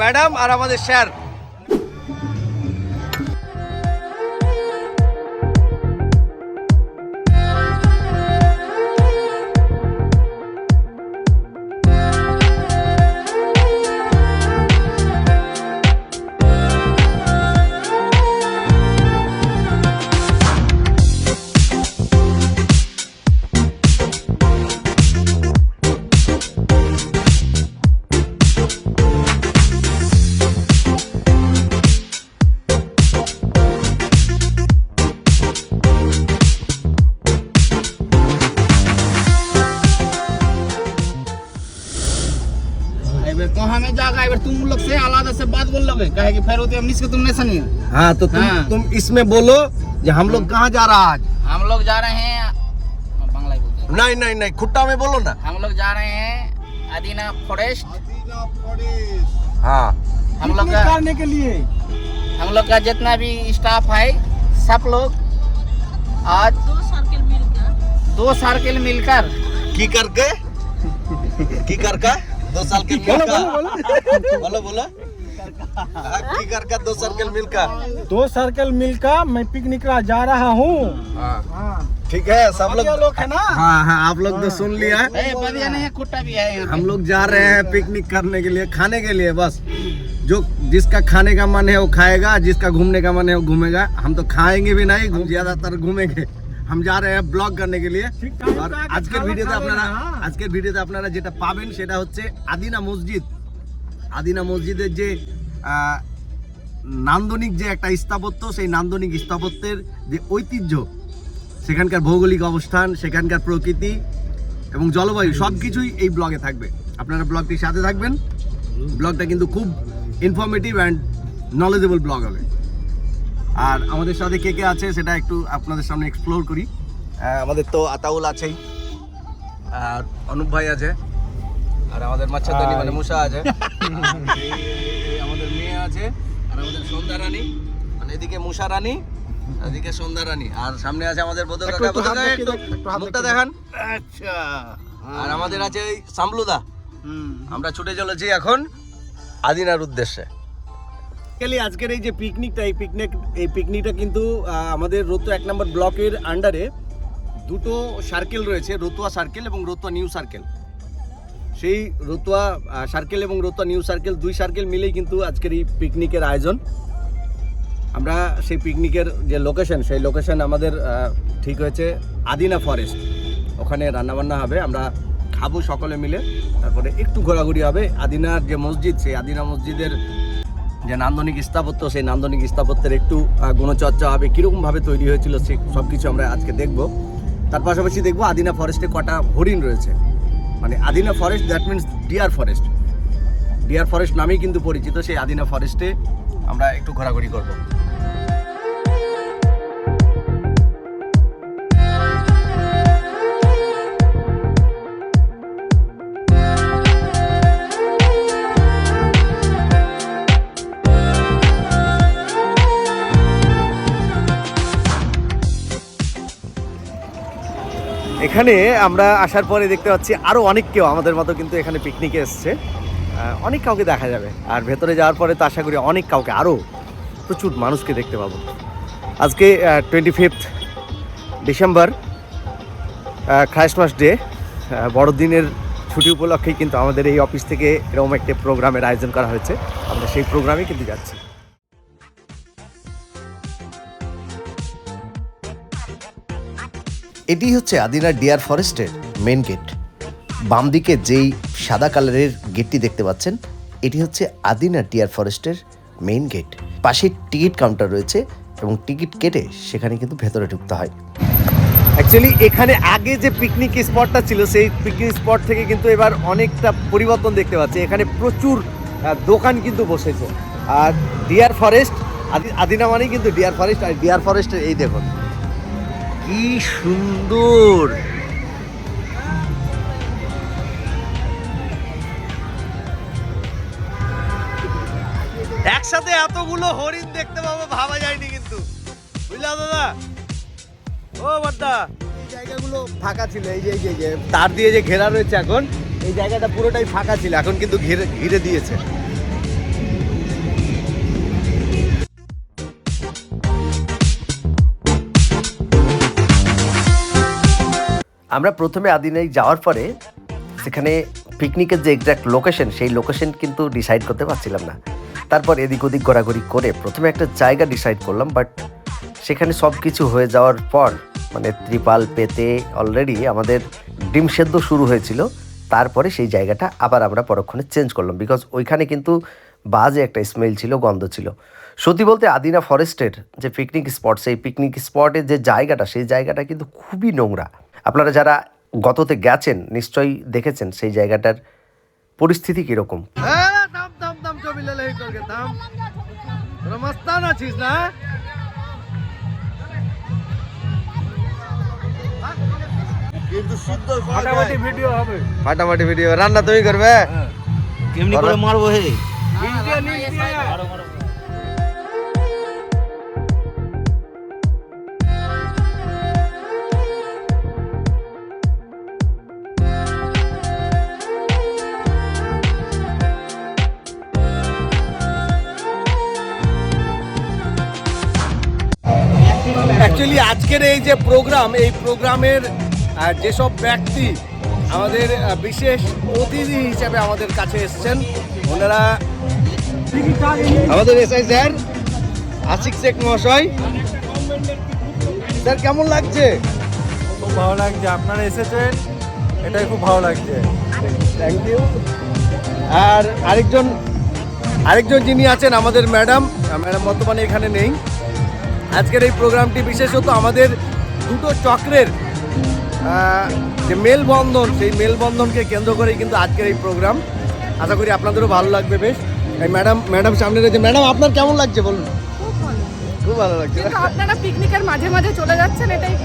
Madam আর আমাদের sir. इसके तुमने सुनी हाँ। तो तुम हाँ। तुम इसमें बोलो कि हम लोग कहाँ जा रहा आज। हम लोग जा रहे हैं बांग्ला बोलते नहीं नहीं नहीं खुट्टा में बोलो ना। हम लोग जा रहे हैं अदीना फॉरेस्ट। हाँ। हम लोग का करने के लिए? हम लोग का जितना भी स्टाफ है सब लोग आज दो सर्किल मिलकर। दो सर्किल मिलकर। की करके? की करके? दो साल के मिलकर। बोलो बोलो। हाँ, की करके दो साल के मिलकर दो सर्कल मिलकर मैं पिकनिक का जा रहा हूँ हाँ ठीक है सब लोग लोग है ना हाँ हाँ आप लोग तो सुन लिया है ए, बदिया नहीं है कुट्टा भी है यहाँ पे। हम लोग जा रहे हैं पिकनिक करने के लिए खाने के लिए बस जो जिसका खाने का मन है वो खाएगा जिसका घूमने का मन है वो घूमेगा हम तो खाएंगे भी नहीं घूम- ज्यादातर घूमेंगे हम जा रहे हैं ব্লগ করনে के लिए ঠিক টাইম আর তো আগে আজকের খাওয়া ভিডিওতে খাবে আপনারা না। আজকের ভিডিওতে আপনারা যেটা পাবেন সেটা হচ্ছে আদিনা মসজিদ আদিনা মসজিদের যে নান্দনিক যে একটা স্থাপত্য, সেই নান্দনিক স্থাপত্যের যে ঐতিহ্য, সেখানকার ভৌগোলিক অবস্থান, সেখানকার প্রকৃতি এবং জলবায়ু সব কিছুই এই ব্লগে থাকবে। আপনারা ব্লগটির সাথে থাকবেন। ব্লগটা কিন্তু খুব ইনফরমেটিভ অ্যান্ড নলেজেবল ব্লগ হবে। আর আমাদের সাথে কে কে আছে, সেটা একটু আপনাদের সামনে এক্সপ্লোর করি। আমাদের তো আতাউল আছেই। আর অনুপ ভাই আছে। আর আমাদের মাছাদানি মানে মুসা আছে। আমাদের মেয়ে আছে আর আমাদের সন্ধ্যা রানী মানে এদিকে মুসা রানী এদিকে সন্ধ্যা রানী। আর সামনে আছে আমাদের বদল মুখটা দেখান। আচ্ছা। আর আমাদের আছে এই সামলুদা। আমরা ছুটে চলেছি এখন আদিনার উদ্দেশ্যে। বেসিক্যালি আজকের এই যে পিকনিকটা এই পিকনিক এই পিকনিকটা কিন্তু আমাদের রতুয়া এক নম্বর ব্লকের আন্ডারে দুটো সার্কেল রয়েছে রতুয়া সার্কেল এবং রতুয়া নিউ সার্কেল সেই রতুয়া সার্কেল এবং রতুয়া নিউ সার্কেল দুই সার্কেল মিলেই কিন্তু আজকের এই পিকনিকের আয়োজন। আমরা সেই পিকনিকের যে লোকেশন সেই লোকেশন আমাদের ঠিক হয়েছে আদিনা ফরেস্ট ওখানে রান্নাবান্না হবে, আমরা খাব সকলে মিলে। তারপরে একটু ঘোরাঘুরি হবে। আদিনার যে মসজিদ, সেই আদিনা মসজিদের যে নান্দনিক স্থাপত্য, সেই নান্দনিক স্থাপত্যের একটু গুণচর্চা হবে কীরকমভাবে তৈরি হয়েছিল সে সব কিছু আমরা আজকে দেখব। তার পাশাপাশি দেখব আদিনা ফরেস্টে কটা হরিণ রয়েছে। মানে Adina forest that means deer forest deer forest নামেই কিন্তু পরিচিত, সেই আদিনা ফরেস্টে আমরা একটু ঘোরাঘুরি করব। এখানে আমরা আসার পরে দেখতে পাচ্ছি আরও অনেক কেউ আমাদের মতো কিন্তু এখানে পিকনিকে এসছে। অনেক কাউকে দেখা যাবে। আর ভেতরে যাওয়ার পরে তো আশা করি অনেক কাউকে আরও প্রচুর মানুষকে দেখতে পাবো। আজকে twenty fifth December Christmas day বড়দিনের ছুটি উপলক্ষেই কিন্তু আমাদের এই অফিস থেকে এরকম একটা প্রোগ্রামের আয়োজন করা হয়েছে। আমরা সেই প্রোগ্রামে কিন্তু যাচ্ছি। এটি হচ্ছে আদিনা ডিয়ার ফরেস্টের মেন গেট। বাম দিকে যেই সাদা কালারের গেটটি দেখতে পাচ্ছেন, এটি হচ্ছে আদিনা ডিয়ার ফরেস্টের মেইন গেট। পাশে টিকিট কাউন্টার রয়েছে এবং টিকিট কেটে সেখানে কিন্তু ভেতরে ঢুকতে হয়। অ্যাকচুয়ালি এখানে আগে যে পিকনিক স্পটটা ছিল, সেই পিকনিক স্পট থেকে কিন্তু এবার অনেকটা পরিবর্তন দেখতে পাচ্ছি। এখানে প্রচুর দোকান কিন্তু বসেছে। আর ডিয়ার ফরেস্ট আদিনা মানেই কিন্তু ডিয়ার ফরেস্ট, আর ডিয়ার ফরেস্টের এই দেখুন। কি সুন্দর। একসাথে এতগুলো হরিণ দেখতে পাবো, ভাবা যায়নি কিন্তু। বুঝলা দাদা? ও বাদ্দা এই জায়গাগুলো ফাঁকা ছিল এই যে এই যে, তার দিয়ে যে ঘেরা রয়েছে এখন, এই জায়গাটা পুরোটাই ফাঁকা ছিল, এখন কিন্তু ঘিরে ঘিরে দিয়েছে। আমরা প্রথমে আদিনাই যাওয়ার পরে সেখানে পিকনিকের যে এক্সাক্ট লোকেশন সেই লোকেশন কিন্তু ডিসাইড করতে পারছিলাম না। তারপর এদিক ওদিক ঘোরাঘুরি করে প্রথমে একটা জায়গা ডিসাইড করলাম বাট সেখানে সব কিছু হয়ে যাওয়ার পর মানে ত্রিপাল পেতে অলরেডি আমাদের ডিম সেদ্ধ শুরু হয়েছিল। তারপরে সেই জায়গাটা আবার আমরা পরক্ষণে চেঞ্জ করলাম বিকজ ওইখানে কিন্তু বাজে একটা স্মেল ছিল, গন্ধ ছিল। সত্যি বলতে আদিনা ফরেস্টের যে পিকনিক স্পট সেই পিকনিক স্পটের যে জায়গাটা, সেই জায়গাটা কিন্তু খুবই নোংরা। আপনারা যারা গততে গেছেন নিশ্চয়ই দেখেছেন সেই জায়গাটার পরিস্থিতি কীরকম? আছিস না? কিন্তু ফাটাফাটি ভিডিও হবে। ফাটাফাটি ভিডিও রান্না তুমি করবে? কেমনি করে মারবো হে? অ্যাকচুয়ালি আজকের এই যে প্রোগ্রাম এই প্রোগ্রামের যেসব ব্যক্তি আমাদের বিশেষ অতিথি হিসেবে আমাদের কাছে এসেছেন ওনারা আমাদের এসআই স্যার আশিক শেখ মহাশয়। স্যার কেমন লাগছে? খুব ভালো লাগছে আপনারা এসেছেন এটাই খুব ভালো লাগছে। থ্যাংক ইউ আর আরেকজন আরেকজন যিনি আছেন আমাদের ম্যাডাম ম্যাডাম বর্তমানে এখানে নেই। আজকের এই প্রোগ্রামটি বিশেষত আমাদের দুটো চক্রের যে মেলবন্ধন সেই মেলবন্ধনকে কেন্দ্র করেই কিন্তু আজকের এই প্রোগ্রাম। আশা করি আপনাদেরও ভালো লাগবে বেশ। এই ম্যাডাম ম্যাডাম সামনে রয়েছে। ম্যাডাম আপনার কেমন লাগছে বলুন? খুব ভালো লাগছে। আপনারা পিকনিকের মাঝে মাঝে চলে যাচ্ছেন এটাই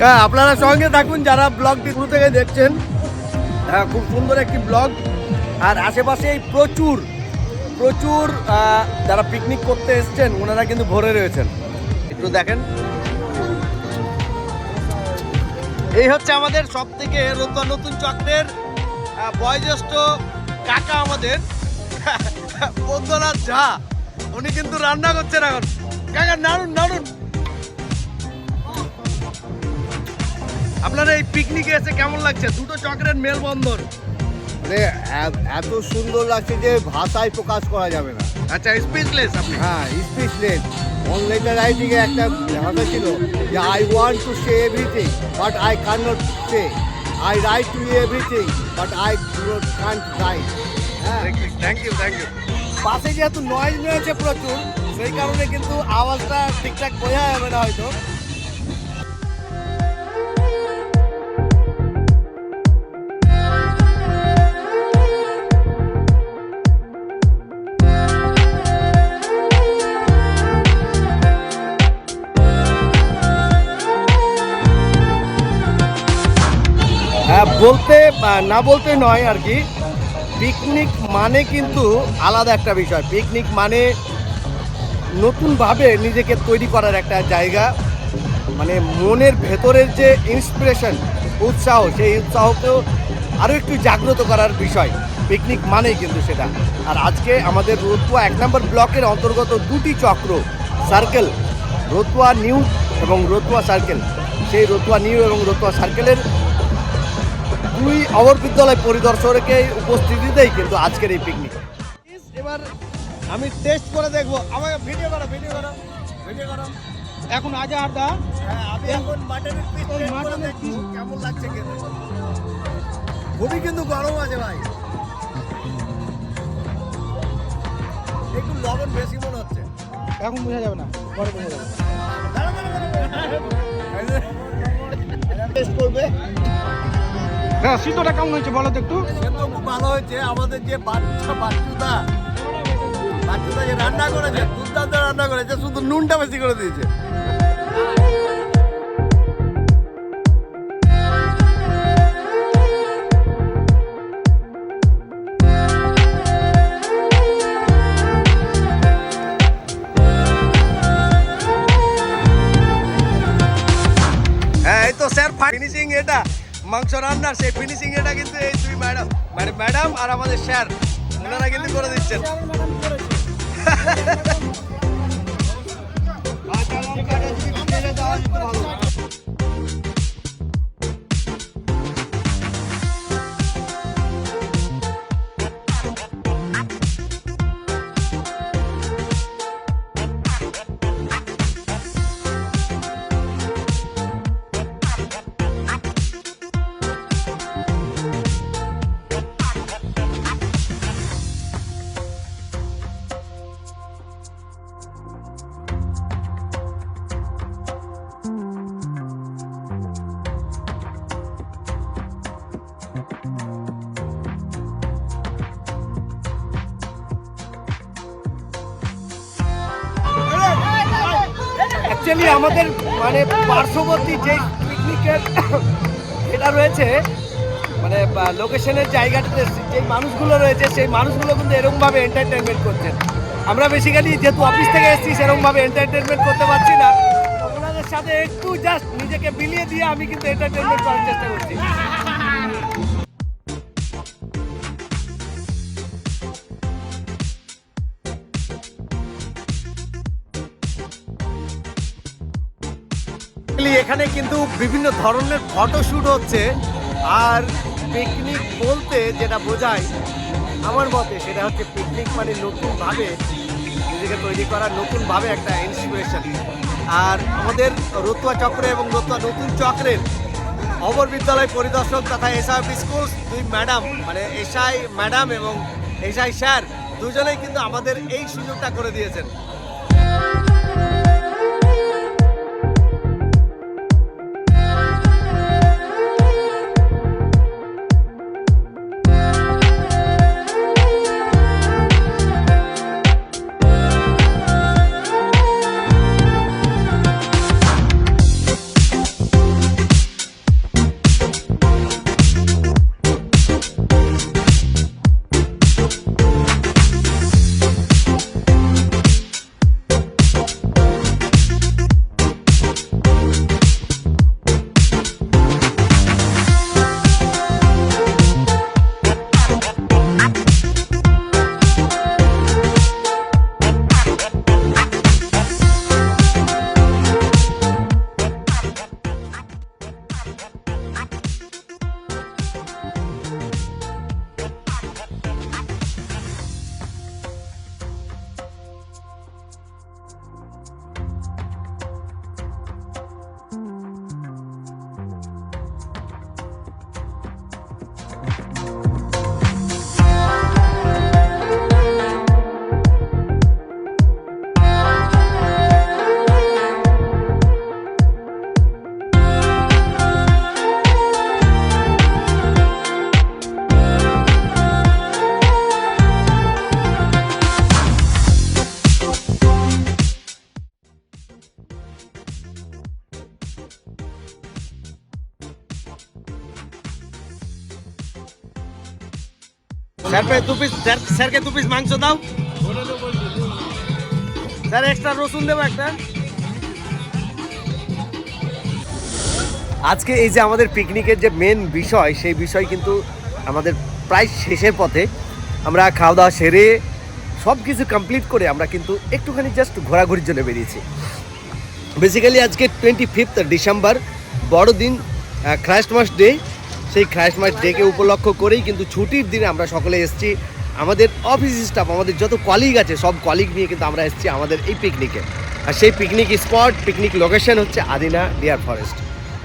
হ্যাঁ আপনারা সঙ্গে থাকুন যারা ব্লগটি শুরু থেকে দেখছেন। হ্যাঁ খুব সুন্দর একটি ব্লগ। আর আশেপাশেই প্রচুর প্রচুর যারা পিকনিক করতে এসছেন, ওনারা কিন্তু ভরে রয়েছেন। একটু দেখেন। এই হচ্ছে আমাদের সব থেকে নতুন চক্রের বয়োজ্যেষ্ঠ কাকা আমাদের। বন্দনাথ ঝা, উনি কিন্তু রান্না করছেন এখন। কাকা, নাড়ুন নাড়ুন। আপনারা এই পিকনিকে এসে কেমন লাগছে? দুটো চক্রের মেলবন্ধন। মানে এত সুন্দর লাগছে যে ভাষায় প্রকাশ করা যাবে না। আচ্ছা স্পিচলেস আপনি। হ্যাঁ স্পিচলেস অন লেটার রাইটিং এ একটা ভাষা ছিল যে I want to say everything but I can not say I write to everything but I can't write হ্যাঁ। থ্যাংক ইউ থ্যাংক ইউ পাশে যেহেতু নয়েজ রয়েছে প্রচুর সেই কারণে কিন্তু আওয়াজটা ঠিকঠাক বোঝা যাবে না হয়তো। বলতে না বলতে নয় আর কি পিকনিক মানে কিন্তু আলাদা একটা বিষয়। পিকনিক মানে নতুনভাবে নিজেকে তৈরি করার একটা জায়গা। মানে মনের ভেতরের যে ইন্সপিরেশন উৎসাহ, সেই উৎসাহকেও আরও একটু জাগ্রত করার বিষয়। পিকনিক মানেই কিন্তু সেটা। আর আজকে আমাদের রতুয়া এক নম্বর ব্লকের অন্তর্গত দুটি চক্র সার্কেল রতুয়া নিউ এবং রতুয়া সার্কেল সেই রতুয়া নিউ এবং রতুয়া সার্কেলের দুই অবর বিদ্যালয় পরিদর্শককে উপস্থিতিতেই কিন্তু আজকের এই পিকনিক এবার আমি টেস্ট করে দেখব। আমাকে ভিডিও করো ভিডিও করো ভিডিও করো। এখন আজ আর দা? হ্যাঁ আমি এখন মাটনের পিস দেখব কেমন লাগছে খেতে। খুবই কিন্তু গরম আছে ভাই। একটু লবণ বেশি মনে হচ্ছে। এখন বোঝা যাবে না পরে বোঝা যাবে। টেস্ট করবে। হ্যাঁ সিদ্ধটা কেমন হয়েছে বলো তো একটু? খুব ভালো হয়েছে। আমাদের যে বাচ্চা, বাচ্চুদা বাচ্চুদা যে রান্না করেছে দুর্দান্ত রান্না করেছে, শুধু নুনটা বেশি করে দিয়েছে। মাংস রান্নার সেই ফিনিশিং এটা কিন্তু এই দুই ম্যাডাম মানে ম্যাডাম আর আমাদের স্যার ওনারা কিন্তু করে দিচ্ছেন। আর যদি তেলে দেওয়া যেত ভালো অ্যাকচুয়ালি আমাদের মানে পার্শ্ববর্তী যে পিকনিকের এটা রয়েছে মানে লোকেশনের জায়গাটাতে যে মানুষগুলো রয়েছে, সেই মানুষগুলো কিন্তু এরকমভাবে এন্টারটেনমেন্ট করছেন। আমরা বেসিক্যালি যেহেতু অফিস থেকে এসেছি, সেরকমভাবে এন্টারটেনমেন্ট করতে পারছি না। ওনাদের সাথে একটু জাস্ট নিজেকে বিলিয়ে দিয়ে আমি কিন্তু এন্টারটেনমেন্ট করার চেষ্টা করছি। এখানে কিন্তু বিভিন্ন ধরনের ফটোশ্যুট হচ্ছে। আর পিকনিক বলতে যেটা বোঝায় আমার মতে, সেটা হচ্ছে পিকনিক মানে নতুনভাবে নিজেকে তৈরি করা, নতুনভাবে একটা ইন্সপিরেশন আর আমাদের রতুয়া চক্রে এবং রতুয়া নতুন চক্রের অমর বিদ্যালয় পরিদর্শক তথা এসআই স্কুল দুই ম্যাডাম মানে এসআই ম্যাডাম এবং এসআই স্যার, দুজনেই কিন্তু আমাদের এই সুযোগটা করে দিয়েছেন। স্যারকে দু পিস মাংস দাও। স্যার এক্সট্রা রসুন দেবো একটা। আজকে এই যে আমাদের পিকনিকের যে মেন বিষয়, সেই বিষয় কিন্তু আমাদের প্রায় শেষের পথে। আমরা খাওয়া দাওয়া সেরে সব কিছু কমপ্লিট করে আমরা কিন্তু একটুখানি জাস্ট ঘোরাঘুরির জন্য বেরিয়েছি। বেসিক্যালি আজকে টোয়েন্টি ফিফথ ডিসেম্বর বড়দিন খ্রাইস্টমাস ডে সেই খ্রাইস্টমাস ডেকে উপলক্ষ করেই কিন্তু ছুটির দিনে আমরা সকলে এসেছি। আমাদের অফিস স্টাফ আমাদের যত কলিগ আছে, সব কলিগ নিয়ে কিন্তু আমরা এসেছি আমাদের এই পিকনিকে আর সেই পিকনিক স্পট পিকনিক লোকেশন হচ্ছে আদিনা ডিয়ার ফরেস্ট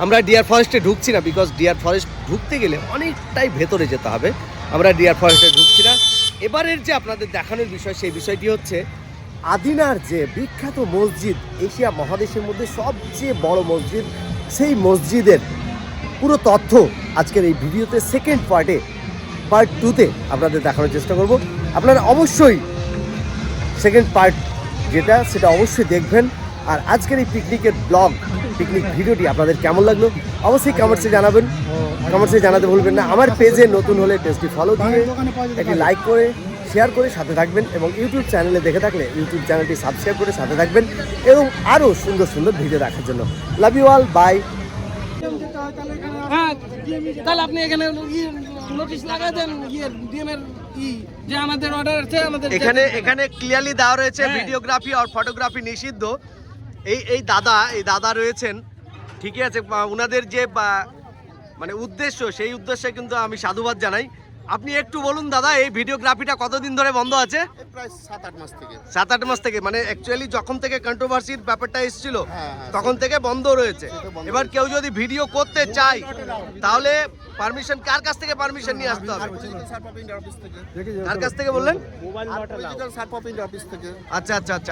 আমরা ডিয়ার ফরেস্টে ঢুকছি না বিকজ ডিয়ার ফরেস্ট ঢুকতে গেলে অনেকটাই ভেতরে যেতে হবে। আমরা ডিয়ার ফরেস্টে ঢুকছি না। এবারের যে আপনাদের দেখানোর বিষয়, সেই বিষয়টি হচ্ছে আদিনার যে বিখ্যাত মসজিদ, এশিয়া মহাদেশের মধ্যে সবচেয়ে বড় মসজিদ, সেই মসজিদের পুরো তথ্য আজকের এই ভিডিওতে সেকেন্ড পার্টে পার্ট টুতে আপনাদের দেখানোর চেষ্টা করব। আপনারা অবশ্যই সেকেন্ড পার্ট যেটা সেটা অবশ্যই দেখবেন। আর আজকের এই পিকনিকের ব্লগ পিকনিক ভিডিওটি আপনাদের কেমন লাগল অবশ্যই কমেন্টসে জানাবেন। কমেন্টসে জানাতে ভুলবেন না। আমার পেজে নতুন হলে পেজটি ফলো দিয়ে একটি লাইক করে শেয়ার করে সাথে থাকবেন এবং ইউটিউব চ্যানেলে দেখে থাকলে ইউটিউব চ্যানেলটি সাবস্ক্রাইব করে সাথে থাকবেন এবং আরও সুন্দর সুন্দর ভিডিও দেখার জন্য। লাভ ইউ অল বাই হ্যাঁ তাহলে আপনি এখানে নোটিশ লাগাই দেন ইয়ে ডিএমের ই যে আমাদের অর্ডার আছে আমাদের এখানে এখানে ক্লিয়ারলি দেওয়া রয়েছে হ্যাঁ। ভিডিওগ্রাফি আর ফটোগ্রাফি নিষিদ্ধ এই এই দাদা এই দাদা রয়েছেন ঠিকই আছে ওনাদের উনাদের যে মানে উদ্দেশ্য সেই উদ্দেশ্যে কিন্তু আমি সাধুবাদ জানাই আপনি একটু বলুন দাদা এই ভিডিওগ্রাফিটা কতদিন ধরে বন্ধ আছে? প্রায় সাত আট মাস থেকে। সাত আট মাস থেকে মানে অ্যাকচুয়ালি যখন থেকে কন্ট্রোভার্সির ব্যাপারটা এসেছিল হ্যাঁ, হ্যাঁ, তখন থেকে বন্ধ রয়েছে। এবার কেউ যদি ভিডিও করতে চায় তাহলে পারমিশন কার কাছ থেকে পারমিশন নিয়ে আসতে হবে? কার কাছ থেকে বললেন? সার্প অফ ইন্ডিয়া অফিস থেকে। আচ্ছা আচ্ছা আচ্ছা।